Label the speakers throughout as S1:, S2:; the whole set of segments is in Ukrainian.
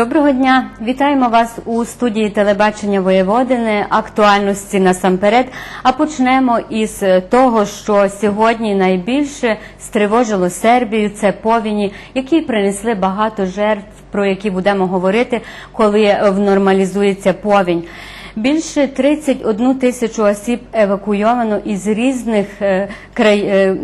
S1: Доброго дня, вітаємо вас у студії телебачення Воєводини. Актуальності насамперед. А почнемо із того, що сьогодні найбільше стривожило Сербію. Це повіні, які принесли багато жертв, про які будемо говорити, коли внормалізується повінь. Більше 31 тисячу осіб евакуйовано із різних е, край е,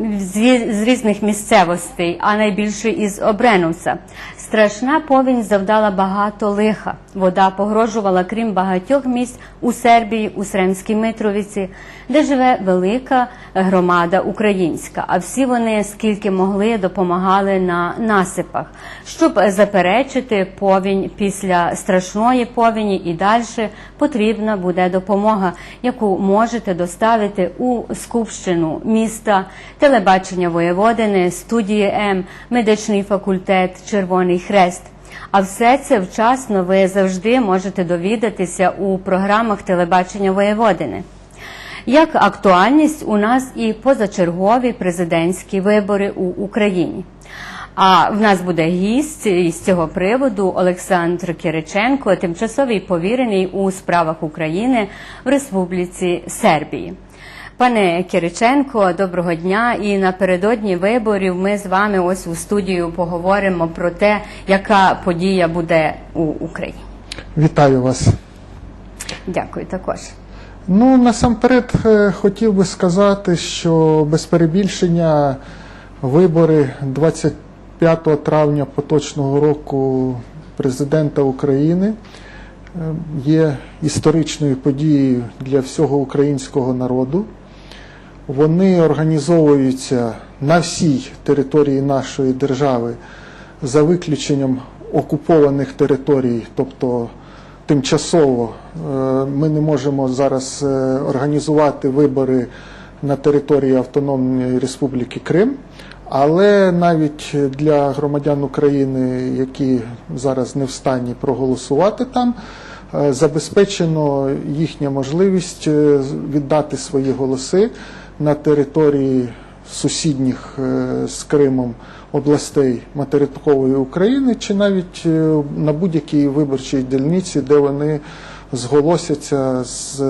S1: з різних місцевостей, а найбільше із Обреновця. Страшна повінь завдала багато лиха. Вода погрожувала, крім багатьох місць у Сербії, у Сремській Митровиці, де живе велика громада українська. А всі вони скільки могли допомагали на насипах, щоб заперечити повінь після страшної повіні і далі потрібна буде допомога, яку можете доставити у скупщину міста, телебачення воєводини, студії М, медичний факультет, Червоний Хрест. А все це вчасно ви завжди можете довідатися у програмах телебачення воєводини. Як актуальність у нас і позачергові президентські вибори у Україні. А в нас буде гість із цього приводу Олександр Кириченко, тимчасовий повірений у справах України в Республіці Сербії. Пане Кириченко, доброго дня. І напередодні виборів ми з вами ось у студію поговоримо про те, яка подія буде у Україні.
S2: Вітаю вас.
S1: Дякую також.
S2: Ну, насамперед е, хотів би сказати, що без перебільшення вибори 25 травня поточного року президента України е, є історичною подією для всього українського народу. Вони організовуються на всій території нашої держави за виключенням окупованих територій, тобто тимчасово е, ми не можемо зараз е, організувати вибори на території Автономної Республіки Крим. Але навіть для громадян України, які зараз не в стані проголосувати там, е, забезпечено їхня можливість віддати свої голоси на території сусідніх е, з Кримом областей материкової України, чи навіть е, на будь-якій виборчій дільниці, де вони зголосяться з,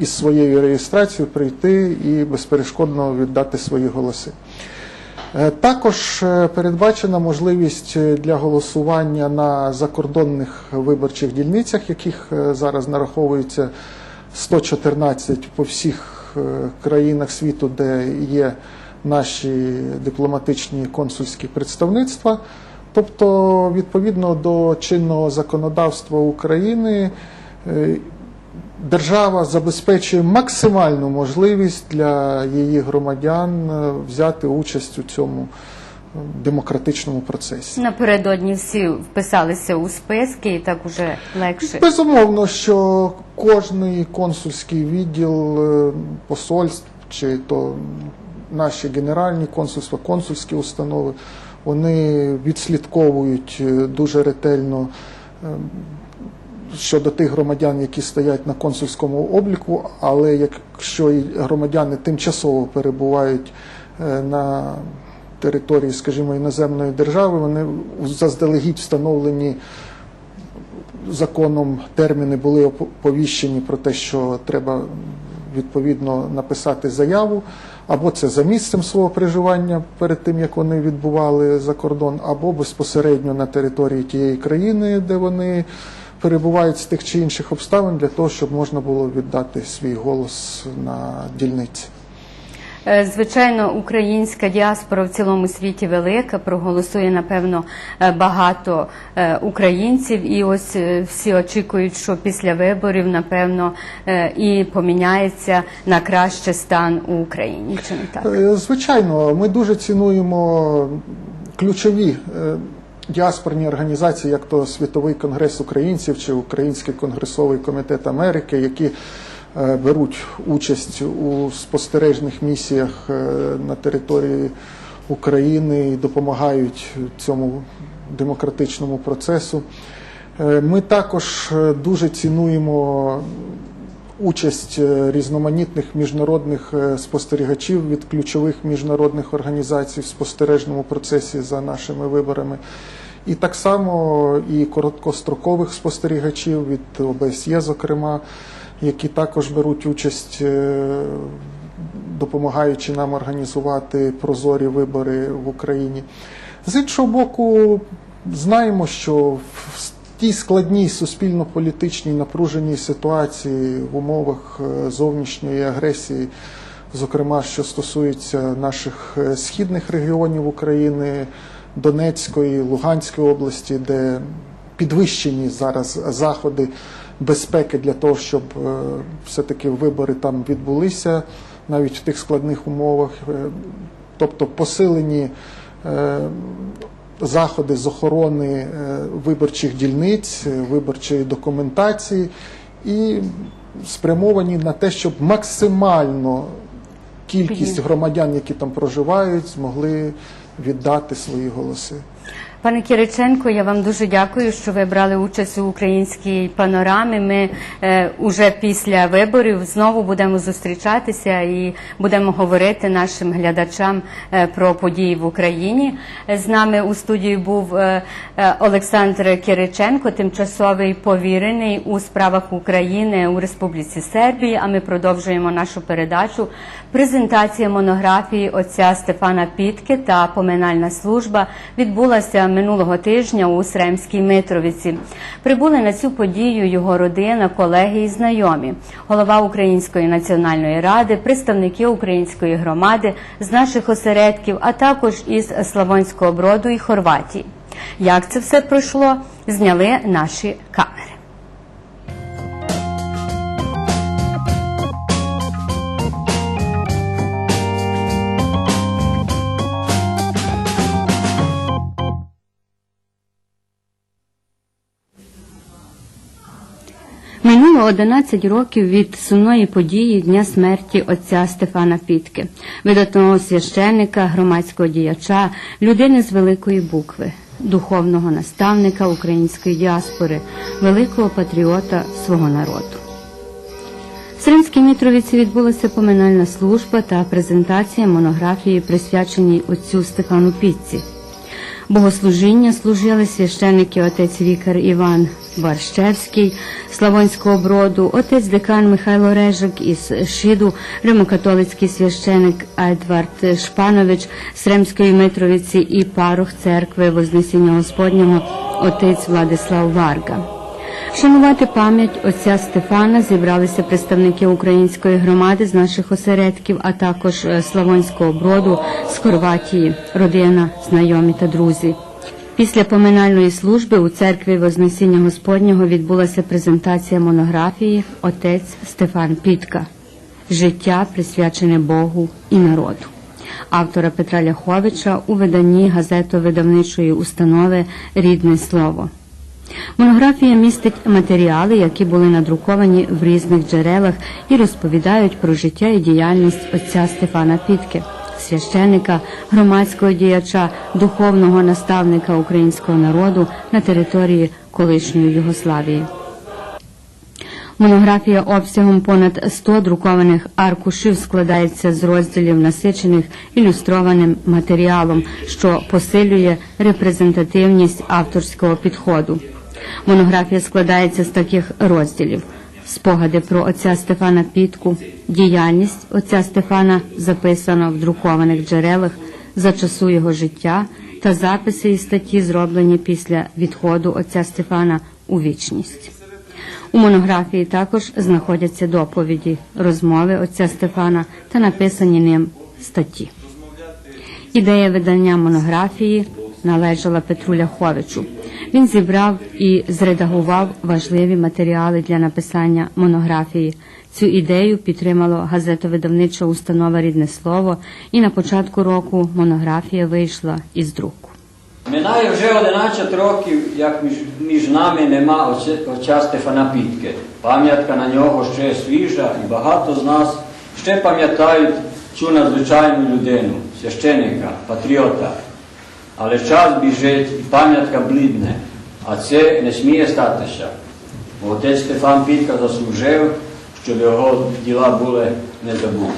S2: із своєю реєстрацією прийти і безперешкодно віддати свої голоси. Е, Також передбачена можливість для голосування на закордонних виборчих дільницях, яких зараз нараховується 114 по всіх країнах світу, де є наші дипломатичні консульські представництва. Тобто, відповідно до чинного законодавства України, е, держава забезпечує максимальну можливість для її громадян е, взяти участь у цьому е, демократичному процесі.
S1: Напередодні всі вписалися у списки, і так уже легше.
S2: Безумовно, що кожний консульський відділ е, посольств чи то наші генеральні консульства, консульські установи, вони відслідковують е, дуже ретельно е, щодо тих громадян, які стоять на консульському обліку, але якщо і громадяни тимчасово перебувають на території, скажімо, іноземної держави, вони заздалегідь встановлені законом терміни були оповіщені про те, що треба відповідно написати заяву, або це за місцем свого проживання перед тим, як вони відбували за кордон, або безпосередньо на території тієї країни, де вони перебувають з тих чи інших обставин, для того, щоб можна було віддати свій голос на дільниці.
S1: Е, Звичайно, українська діаспора в цілому світі велика, проголосує, напевно, е, багато е, українців, і ось всі очікують, що після виборів, напевно, і поміняється на краще стан у Україні. Чи не так?
S2: Звичайно, ми дуже цінуємо ключові діаспорні організації, як то Світовий конгрес українців чи Український конгресовий комітет Америки, які беруть участь у спостережних місіях е, на території України і допомагають цьому демократичному процесу. Е, Ми також е, дуже цінуємо участь е, різноманітних міжнародних е, спостерігачів від ключових міжнародних організацій в спостережному процесі за нашими виборами. І так само і короткострокових спостерігачів від ОБСЄ, зокрема, які також беруть участь, е, допомагаючи нам організувати прозорі вибори в Україні. З іншого боку, знаємо, що в тій складній суспільно-політичній напруженій ситуації в умовах е, зовнішньої агресії, зокрема, що стосується наших е, східних регіонів України, Донецької, Луганської області, де підвищені зараз заходи безпеки для того, щоб е, все-таки вибори там відбулися навіть в тих складних умовах, Е, тобто посилені е, заходи з охорони виборчих дільниць, виборчої документації і спрямовані на те, щоб максимально кількість громадян, які там проживають, змогли віддати свої голоси.
S1: Пане Кириченко, я вам дуже дякую, що ви брали участь у українській панорамі. Ми е, уже після виборів знову будемо зустрічатися і будемо говорити нашим глядачам е, про події в Україні. З нами у студії був е, е, Олександр Кириченко, тимчасовий повірений у справах України у Республіці Сербії. А ми продовжуємо нашу передачу. Презентація монографії отця Стефана Пітки та поминальна служба відбулася минулого тижня у Сремській Митровиці. Прибули на цю подію його родина, колеги і знайомі, голова Української національної ради, представники української громади з наших осередків, а також із Славонського Броду і Хорватії. Як це все пройшло, зняли наші камери. 11 років від сумної події дня смерті отця Стефана Пітки, видатного священника, громадського діяча, людини з великої букви, духовного наставника української діаспори, великого патріота свого народу. В Сримській Мітровіці відбулася поминальна служба та презентація монографії, присвяченій отцю Стефану Пітці. Богослужіння служили священики отець Вікар Іван Барщевський, Славонського броду, отець декан Михайло Режик із Шиду, римокатолицький священик Едвард Шпанович з Ремської Митровиці і парох церкви Вознесіння Господнього отець Владислав Варга. Вшанувати пам'ять отця Стефана зібралися представники української громади з наших осередків, а також е, Славонського броду з Хорватії, родина, знайомі та друзі. Після поминальної служби у церкві Вознесіння Господнього відбулася презентація монографії Отець Стефан Пітка. Життя присвячене Богу і народу. Автора Петра Ляховича у виданні газето-видавничої установи Рідне слово. Монографія містить матеріали, які були надруковані в різних джерелах і розповідають про життя і діяльність отця Стефана Пітки, священика, громадського діяча, духовного наставника українського народу на території колишньої Югославії. Монографія обсягом понад 100 друкованих аркушів складається з розділів, насичених ілюстрованим матеріалом, що посилює репрезентативність авторського підходу. Монографія складається з таких розділів: спогади про отця Стефана Пітку, діяльність отця Стефана записано в друкованих джерелах за часу його життя та записи і статті, зроблені після відходу отця Стефана у вічність. У монографії також знаходяться доповіді, розмови отця Стефана та написані ним статті. Ідея видання монографії належала Петру Ляховичу. Він зібрав і зредагував важливі матеріали для написання монографії. Цю ідею підтримало газетовидавнича установа Рідне слово, і на початку року монографія вийшла із друку.
S3: Минає вже 11 років, як між, між нами нема отця, отця Стефана Пітки. Пам'ятка на нього ще свіжа, і багато з нас ще пам'ятають цю надзвичайну людину, священика, патріота. Але час біжить і пам'ятка блідне, а це не сміє статися. Бо отець Стефан Пітка заслужив, щоб його діла були не забуті.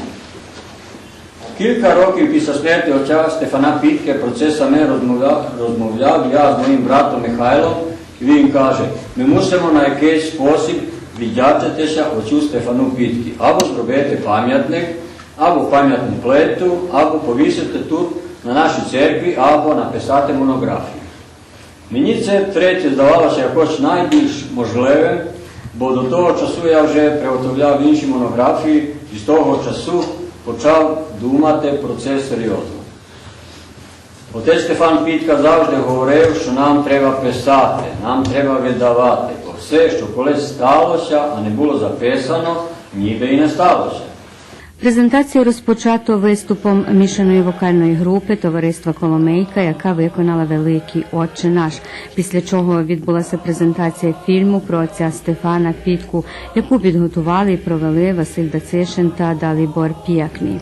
S3: Кілька років після смерті отця Стефана Пітке про це саме розмовляв, розмовляв я з моїм братом Михайлом, і він каже, ми мусимо на якийсь спосіб віддячитися отцю Стефану Піткі, або зробити пам'ятник, або пам'ятну плиту, або повісити тут на нашій церкві, або написати монографію. Мені це третє здавалося якось найбільш можливим, бо до того часу я вже приготовляв інші монографії і з того часу почав думати про це серйозно. Отець Стефан Пітка завжди говорив, що нам треба писати, нам треба видавати, бо все, що колись сталося, а не було записано, ніби і не сталося.
S1: Презентацію розпочато виступом мішаної вокальної групи товариства Коломейка, яка виконала великий Отче наш. Після чого відбулася презентація фільму про отця Стефана Пітку, яку підготували і провели Василь Дацишин та Далібор Піякмі.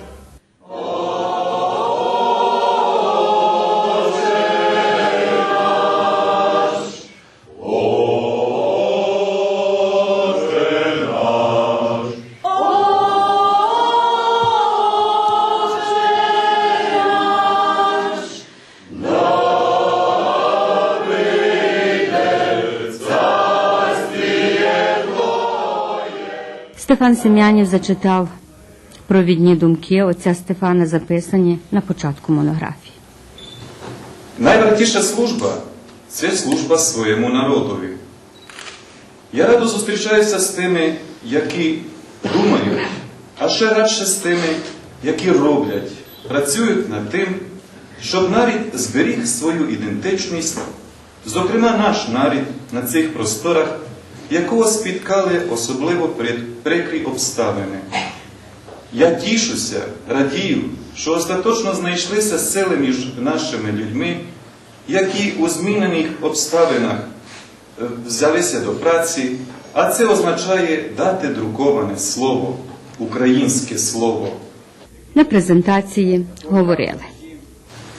S1: Стефан Сем'янів зачитав провідні думки отця Стефана, записані на початку монографії.
S4: Найвартіша служба це служба своєму народові. Я радо зустрічаюся з тими, які думають, а ще радше з тими, які роблять, працюють над тим, щоб нарід зберіг свою ідентичність, зокрема наш нарід на цих просторах, якого спіткали особливо прикрі обставини. Я тішуся, радію, що остаточно знайшлися сили між нашими людьми, які у змінених обставинах е, взялися до праці, а це означає дати друковане слово, українське слово.
S1: На презентації говорили.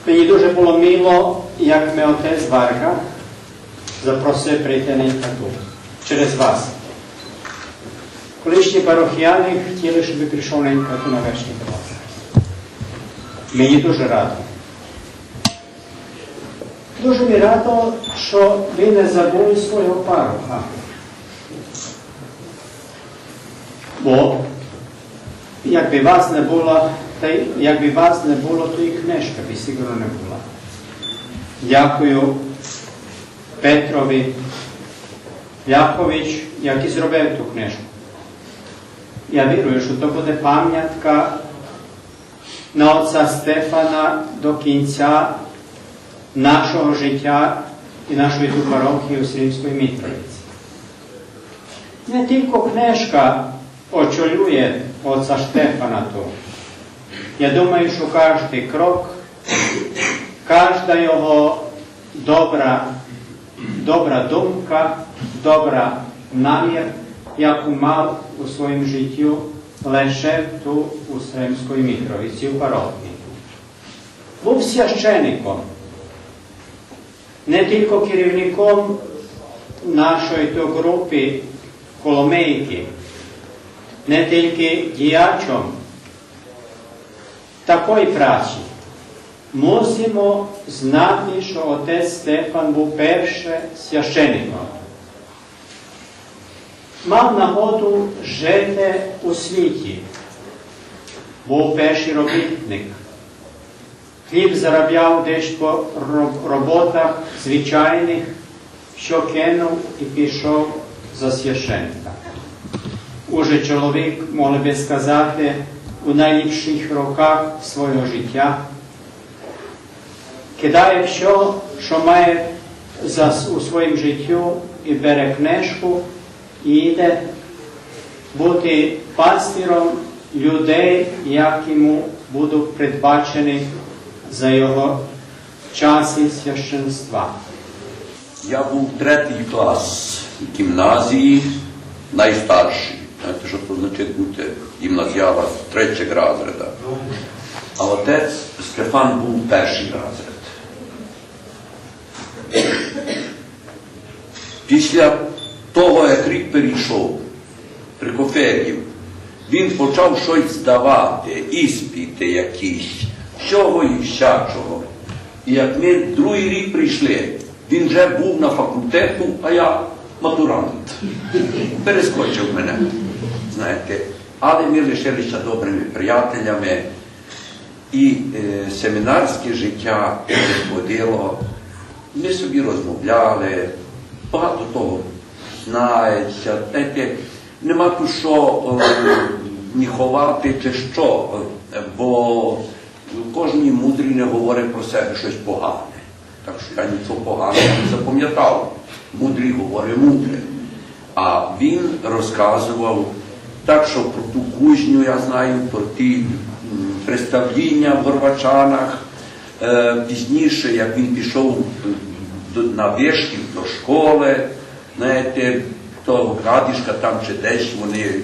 S5: Мені дуже було мило, як мене отець Варга запросив прийти на інститут через вас. Колишні парохіяни хотіли, щоб прийшов на інститут на клас. Мені дуже радо. Дуже мені радо, що ви не забули свого пароха. Бо якби вас не було, та якби вас не було, то і книжка би сигурно не була. Дякую Петрові Якович, який зробив ту книжку. Я вірую, що то буде пам'ятка на отця Стефана до кінця нашого життя і нашої парохії у Срімської Мітровиці. Не тільки книжка очолює отця Штефана ту. Я думаю, що кожен крок, кожна його добра, добра думка, добра намір, яку мав у своєму життю, лише ту у Сремської Мітровиці, у парохії. Був священником, не тільки керівником нашої групи Коломейки, не тільки діячом такої праці. Мусимо знати, що отець Стефан був перше священником. Мав нагоду жити у світі, був перший робітник. Хліб заробляв десь по роботах звичайних, що кинув і пішов за священника. Уже чоловік, могли би сказати, у найліпших роках свого життя кидає все, що має у своєму життю і бере книжку і йде бути пастиром людей, які йому будуть передбачені за його часи священства.
S6: Я був третій клас гімназії, найстарший. Знаєте, що значить бути гімназіала третього розряду. А отець Стефан був перший розряд. Після того, як рік перейшов Прикофеїв, Він почав щось здавати, іспити якісь, чого і всячого. І як ми другий рік прийшли, він вже був на факультету, а я матурант. Перескочив мене, знаєте. Але ми лишилися добрими приятелями. І е, семінарське життя виходило. Ми собі розмовляли, багато того знається, знаєте, нема тут що е, ні ховати чи що, е, бо кожен мудрий не говорить про себе щось погане. Так що я нічого поганого не запам'ятав. Мудрий говорить мудре. А він розказував так, що про ту кузню я знаю, про ті представління в Горбачанах. Е, пізніше, як він пішов на вишків до школи, знаєте, того Градішка там чи десь вони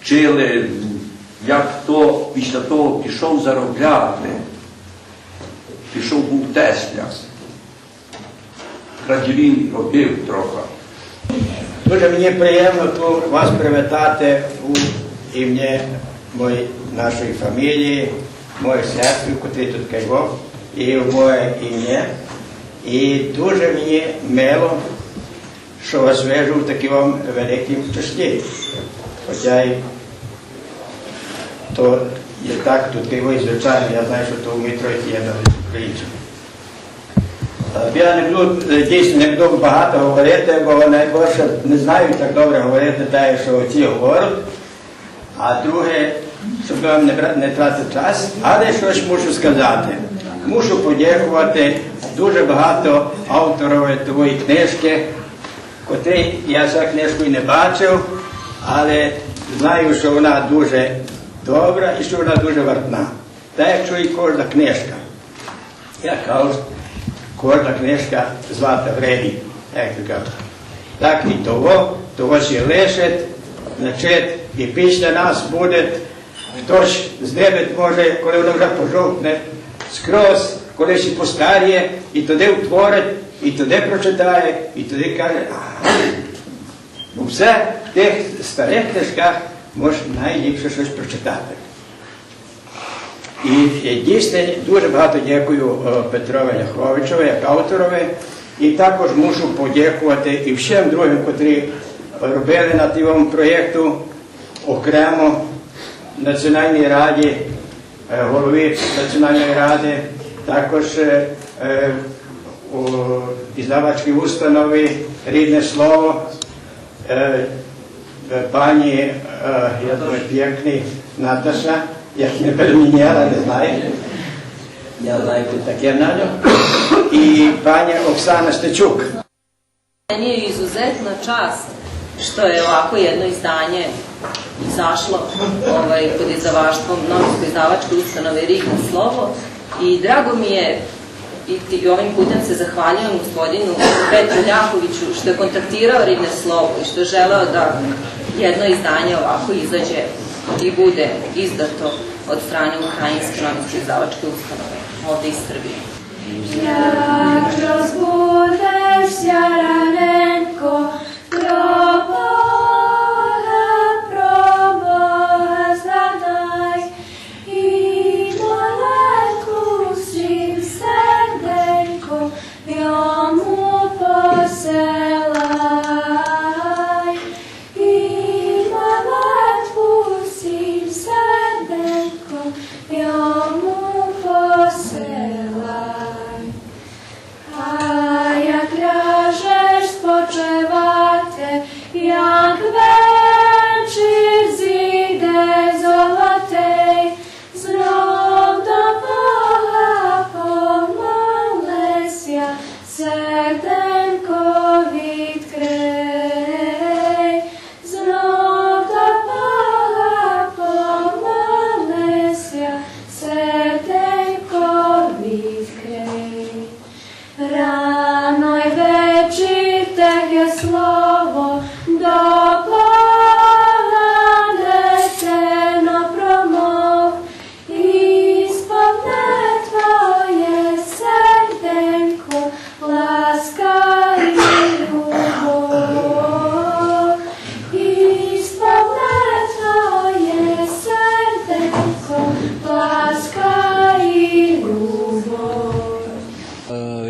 S6: вчили, як хто після того пішов заробляти. Пішов був Тесля. Радівін робив трохи.
S7: Дуже мені приємно тут вас привітати у ім'я моєї нашої фамілії, моїх сестри, котрі тут кайво, і в моє ім'я. І дуже мені мило, що вас вижу в такій вам великій числі. Хоча й то є так, тут і звичайно, я знаю, що то в Митроїці є українців. Я не буду е, дійсно не буду багато говорити, бо найбільше не знаю так добре говорити те, що ці говорять. А друге, щоб вам не, тратити час, але щось мушу сказати. Мушу подякувати дуже багато авторів твоєї книжки, котрі я за книжку і не бачив, але знаю, що вона дуже добра і що вона дуже вартна. Так, якщо і кожна книжка. Я кажу, кожна книжка злата гривень, як то кажуть. Так і того, того ще лишить, значить, і після нас буде хтось здебить може, коли воно вже пожовкне, скрозь, коли ще постаріє, і туди втворить, і туди прочитає, і туди каже, ага. Ну все в тих старих книжках може найліпше щось прочитати. І е, дійсно дуже багато дякую е, Петрові Ляховичові, як авторові. І також мушу подякувати і всім другим, котрі робили над цим проєкту окремо Національній раді, е, голові Національної ради, також е, е, у іздавацькій установі рідне слово. Е, е, Пані, е, я думаю, п'єкний Наташа, як не переміняла, не знаю. Я знаю, тут таке надо. І пані Оксана Стечук.
S8: Meni je izuzetna čast što je ovako jedno izdanje izašlo ovaj, pod izdavaštvom novinsko-izdavačke ustanove Rigno slovo i drago mi je i, i ovim putem se zahvaljujem gospodinu Petru Ljakoviću što je kontaktirao Ridne slovo i što je želeo da jedno izdanje ovako izađe i bude izdato od strane Ukrajinske novinsko-izdavačke ustanove ovde iz Srbije.
S9: Jak rozbudешся раненько, про Бога,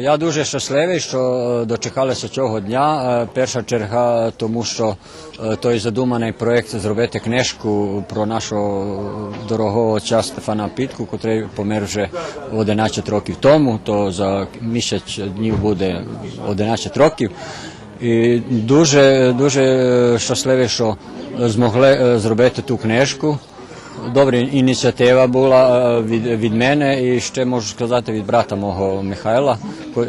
S3: Я дуже щасливий, що дочекалися цього дня. Перша черга, тому що той задуманий проєкт зробити книжку про нашого дорогого отця Стефана Пітку, який помер вже 11 років тому, то за місяць днів буде 11 років. І дуже, дуже щасливий, що змогли зробити ту книжку. Добра ініціатива була від, від мене і ще можу сказати від брата мого Михайла.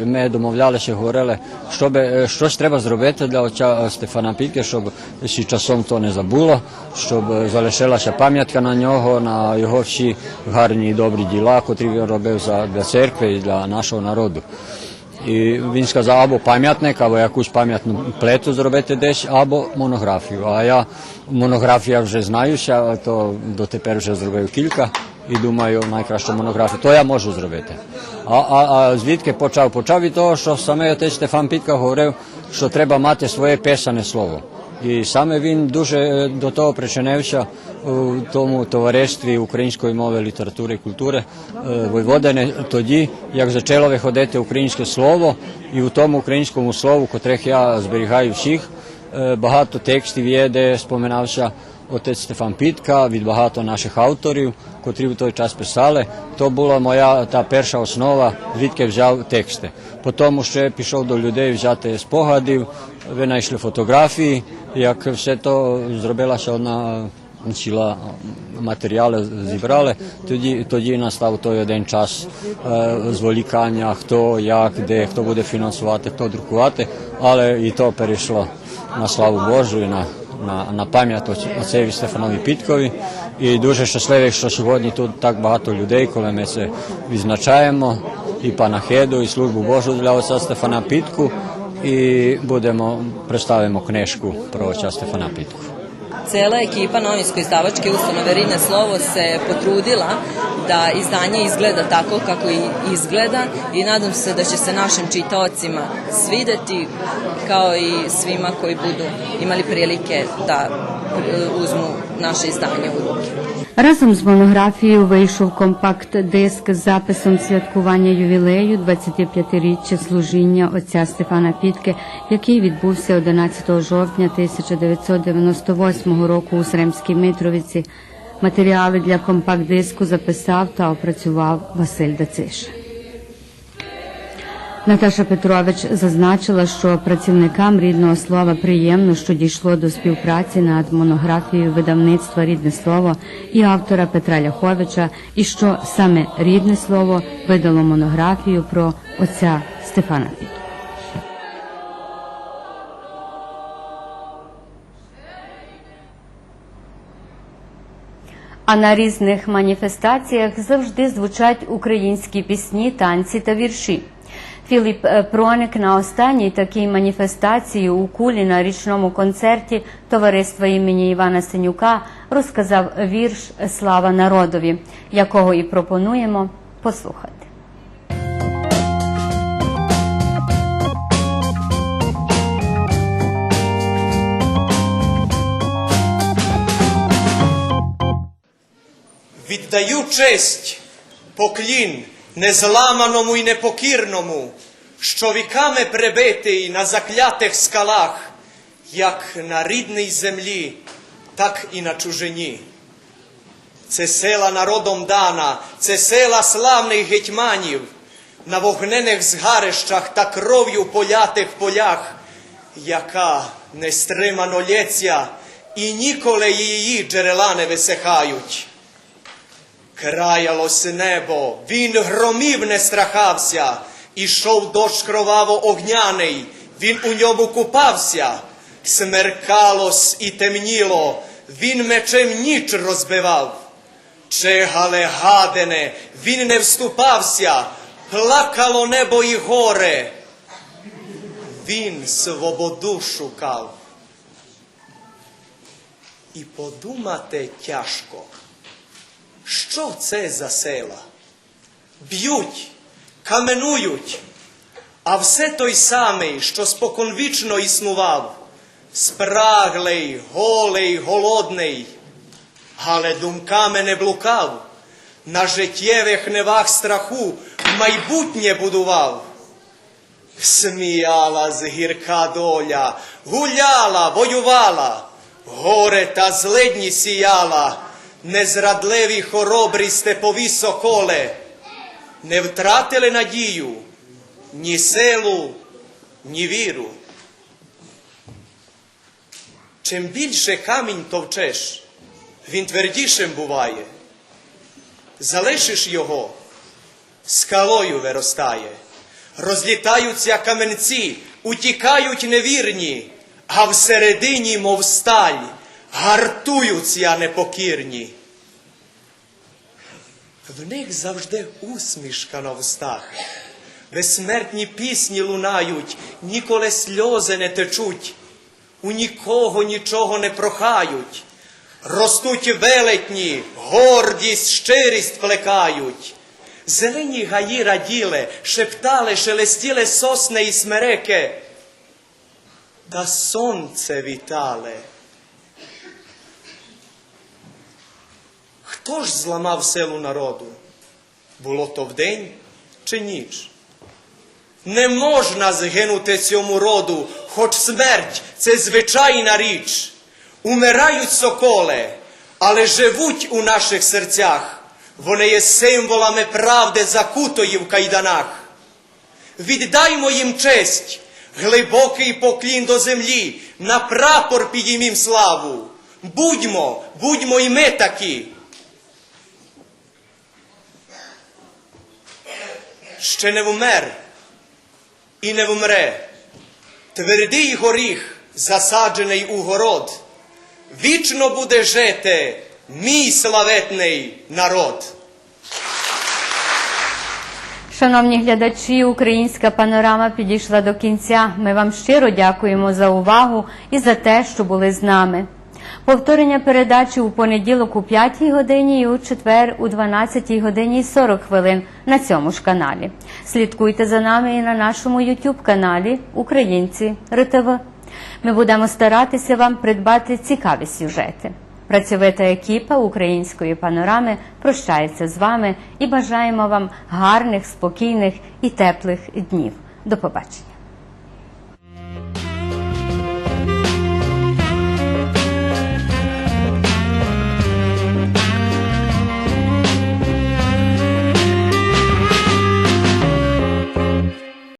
S3: Ми домовлялися, говорили, щоб е, щось треба зробити для отця Стефана Пітки, щоб ще часом то не забуло, щоб залишилася пам'ятка на нього, на його всі гарні і добрі діла, котрі він робив за, для церкви і для нашого народу. І він сказав або пам'ятник, або якусь пам'ятну плету зробити десь, або монографію. А я монографія вже знаюся, то дотепер вже зробив кілька і думаю, найкращу монографію. То я можу зробити. А, а, а звідки почав? Почав від того, що саме отець Стефан Пітка говорив, що треба мати своє писане слово. І саме він дуже е, до того причинився у тому товаристві української мови, літератури і культури е, Войводини тоді, як почало виходити українське слово, і у тому українському слову, котрих я зберігаю всіх, е, багато текстів є, де споминався отець Стефан Пітка від багато наших авторів, котрі в той час писали. То була моя та перша основа, звідки взяв тексти. Потім ще пішов до людей взяти спогадів, винайшли фотографії, як все то зробилася одна ціла матеріали зібрали. Тоді, тоді настав той один час е, зволікання, хто, як, де, хто буде фінансувати, хто друкувати, але і то перейшло на славу Божу і на, на, на пам'ять оцеві Стефанові Підкові. І дуже щасливий, що сьогодні тут так багато людей, коли ми це відзначаємо, і панахеду, і службу Божу для отця Стефана Підку. І будемо представимо книжку про отця Стефана Підку.
S8: Cela ekipa novinsko-izdavačke ustanove Ridne Slovo se potrudila da izdanje izgleda tako kako i izgleda i nadam se da će se našim čitaocima svideti kao i svima koji budu imali prilike da e, uzmu izdanje u ruke.
S1: Разом з монографією вийшов компакт-диск з записом святкування ювілею 25-річчя служіння отця Стефана Пітки, який відбувся 11 жовтня 1998 року у Сремській Митровиці. Матеріали для компакт-диску записав та опрацював Василь Дациш. Наташа Петрович зазначила, що працівникам рідного слова приємно, що дійшло до співпраці над монографією видавництва Рідне слово і автора Петра Ляховича, і що саме рідне слово видало монографію про отця Стефана Піту. А на різних маніфестаціях завжди звучать українські пісні, танці та вірші. Філіп е, Проник на останній такій маніфестації у кулі на річному концерті товариства імені Івана Синюка розказав вірш Слава народові, якого і пропонуємо послухати.
S10: Віддаю честь, поклін незламаному і непокірному, що віками прибитий на заклятих скалах, як на рідній землі, так і на чужині. Це села народом дана, це села славних гетьманів, на вогнених згарищах та кров'ю полятих полях, яка нестримано лється, і ніколи її джерела не висихають. Краялось небо, він громів не страхався, ішов дощ кроваво огняний, він у ньому купався, смеркалось і темніло, він мечем ніч розбивав. Чигали гадене, він не вступався, плакало небо і горе. Він свободу шукав. І подумати тяжко. Що це за села? Б'ють, каменують, а все той самий, що споконвічно існував, спраглий, голий, голодний, але думками не блукав, на життєвих невах страху майбутнє будував. Сміялась гірка доля, гуляла, воювала, горе та злидні сіяла, незрадливі хоробрі степові соколе, не втратили надію, ні силу, ні віру. Чим більше камінь товчеш, він твердішим буває. Залишиш його, скалою виростає. Розлітаються каменці, утікають невірні, а всередині, мов сталь, гартуються непокірні. В них завжди усмішка на вустах, безсмертні пісні лунають, ніколи сльози не течуть, у нікого нічого не прохають, ростуть велетні, гордість, щирість плекають. Зелені гаї раділи, шептали, шелестіли сосни і смереки, та сонце вітали. Хто ж зламав силу народу? Було то вдень чи ніч? Не можна згинути цьому роду, хоч смерть це звичайна річ. Умирають соколи, але живуть у наших серцях. Вони є символами правди закутої в кайданах. Віддаймо їм честь, глибокий поклін до землі, на прапор підіймім славу. Будьмо, будьмо й ми такі. Ще не вмер і не вмре. Твердий горіх, засаджений у город, вічно буде жити мій славетний народ.
S1: Шановні глядачі, українська панорама підійшла до кінця. Ми вам щиро дякуємо за увагу і за те, що були з нами. Повторення передачі у понеділок у 5 годині і у четвер у 12 годині і 40 хвилин на цьому ж каналі. Слідкуйте за нами і на нашому YouTube каналі Українці РТВ. Ми будемо старатися вам придбати цікаві сюжети. Працьовита екіпа української панорами прощається з вами і бажаємо вам гарних, спокійних і теплих днів. До побачення.